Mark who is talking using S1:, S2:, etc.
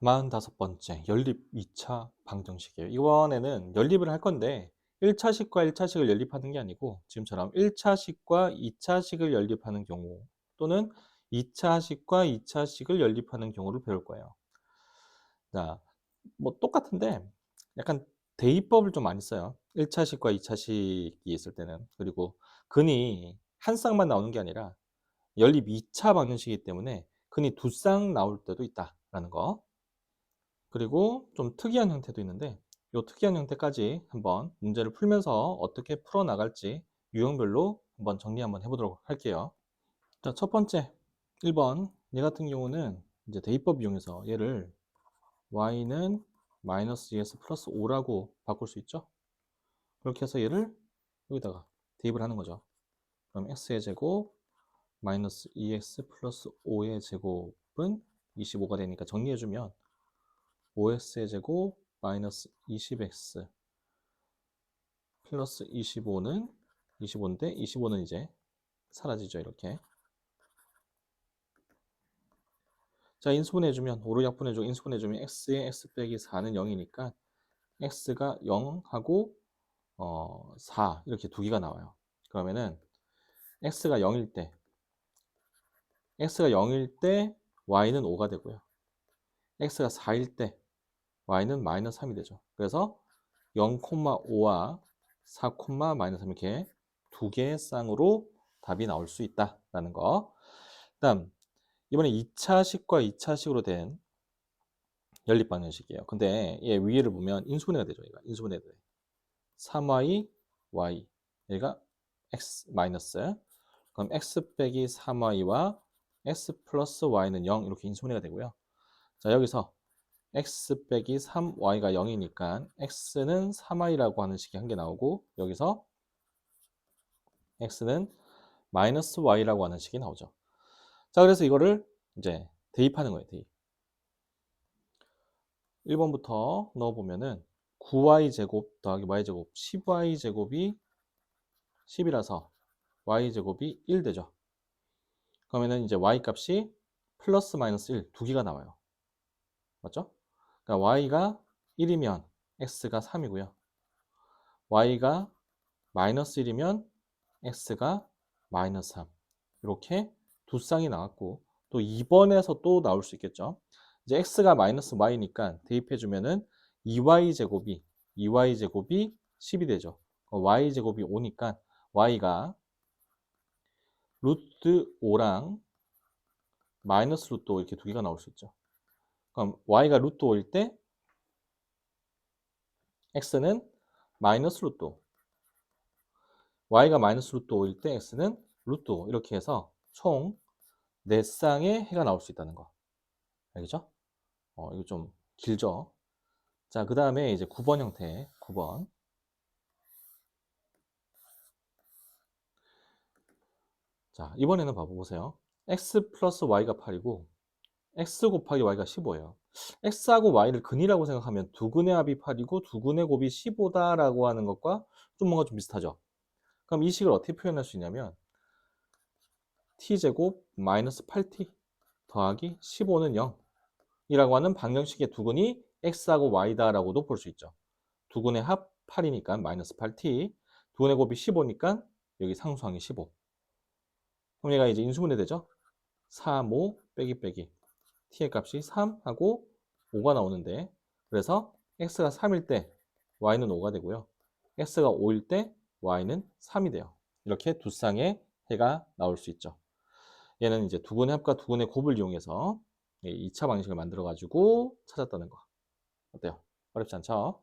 S1: 45 번째 연립 2차 방정식이에요. 이번에는 연립을 할 건데 1차식과 1차식을 연립하는 게 아니고 지금처럼 1차식과 2차식을 연립하는 경우 또는 2차식과 2차식을 연립하는 경우를 배울 거예요. 자, 뭐 똑같은데 약간 대입법을 좀 많이 써요. 1차식과 2차식이 있을 때는. 그리고 근이 한 쌍만 나오는 게 아니라 연립 2차 방정식이기 때문에 근이 두 쌍 나올 때도 있다라는 거. 그리고 좀 특이한 형태도 있는데 이 특이한 형태까지 한번 문제를 풀면서 어떻게 풀어나갈지 유형별로 한번 정리 한번 해보도록 할게요. 자, 첫 번째 1번 얘 같은 경우는 이제 대입법 이용해서 얘를 y는 마이너스 2x 플러스 5라고 바꿀 수 있죠. 그렇게 해서 얘를 여기다가 대입을 하는 거죠. 그럼 x의 제곱 마이너스 2x 플러스 5의 제곱은 25가 되니까 정리해주면 5x의 제곱 마이너스 20x 플러스 25는 25인데 25는 이제 사라지죠 이렇게. 자 인수분해주면 5로 약분해주고 인수분해주면 x의 x 빼기 4는 0이니까 x가 0하고 어, 4 이렇게 두 개가 나와요. 그러면은 x가 0일 때 x가 0일 때 y는 5가 되고요. x가 4일 때 y는 마이너스 3이 되죠. 그래서 0,5와 4, 마이너스 3 이렇게 두 개의 쌍으로 답이 나올 수 있다라는 거. 다음 이번에 2차식과 2차식으로 된 연립 방정식이에요. 근데 얘 위에를 보면 인수분해가 되죠. 얘가 인수분해가 돼. 3y, y. 얘가 x 마이너스. 그럼 x 빼기 3y와 x 플러스 y는 0 이렇게 인수분해가 되고요. 자 여기서 x 빼기 3y가 0이니까 x는 3y라고 하는 식이 한 개 나오고 여기서 x는 마이너스 y라고 하는 식이 나오죠. 자 그래서 이거를 이제 대입하는 거예요. 대입. 1번부터 넣어보면은 9y 제곱 더하기 y 제곱 10y 제곱이 10이라서 y 제곱이 1 되죠. 그러면은 이제 y 값이 플러스 마이너스 1 두 개가 나와요. 맞죠? 그러니까 y가 1이면 x가 3이고요. y가 마이너스 1이면 x가 마이너스 3 이렇게 두 쌍이 나왔고 또 2번에서 또 나올 수 있겠죠. 이제 x가 마이너스 y니까 대입해 주면은 2y 제곱이 2y 제곱이 10이 되죠. y 제곱이 5니까 y가 루트 5랑 마이너스 루트 5 이렇게 두 개가 나올 수 있죠. 그럼 y가 루트 5일 때 x는 마이너스 루트 5 y가 마이너스 루트 5일 때 x는 루트 5 이렇게 해서 총 4쌍의 해가 나올 수 있다는 거. 알겠죠? 어, 이거 좀 길죠? 자, 그 다음에 이제 9번 형태 9번. 자, 이번에는 봐보세요. x 플러스 y가 8이고 x 곱하기 y가 15예요. x하고 y를 근이라고 생각하면 두 근의 합이 8이고 두 근의 곱이 15다라고 하는 것과 좀 뭔가 좀 비슷하죠. 그럼 이 식을 어떻게 표현할 수 있냐면 t제곱 마이너스 8t 더하기 15는 0 이라고 하는 방정식의 두 근이 x하고 y다라고도 볼 수 있죠. 두 근의 합 8이니까 마이너스 8t 두 근의 곱이 15니까 여기 상수항이 15 그럼 얘가 이제 인수분해 되죠. 3, 5 빼기 빼기 t의 값이 3하고 5가 나오는데 그래서 x가 3일 때 y는 5가 되고요. x가 5일 때 y는 3이 돼요. 이렇게 두 쌍의 해가 나올 수 있죠. 얘는 이제 두 분의 합과 두 분의 곱을 이용해서 2차 방식을 만들어 가지고 찾았다는 거. 어때요? 어렵지 않죠?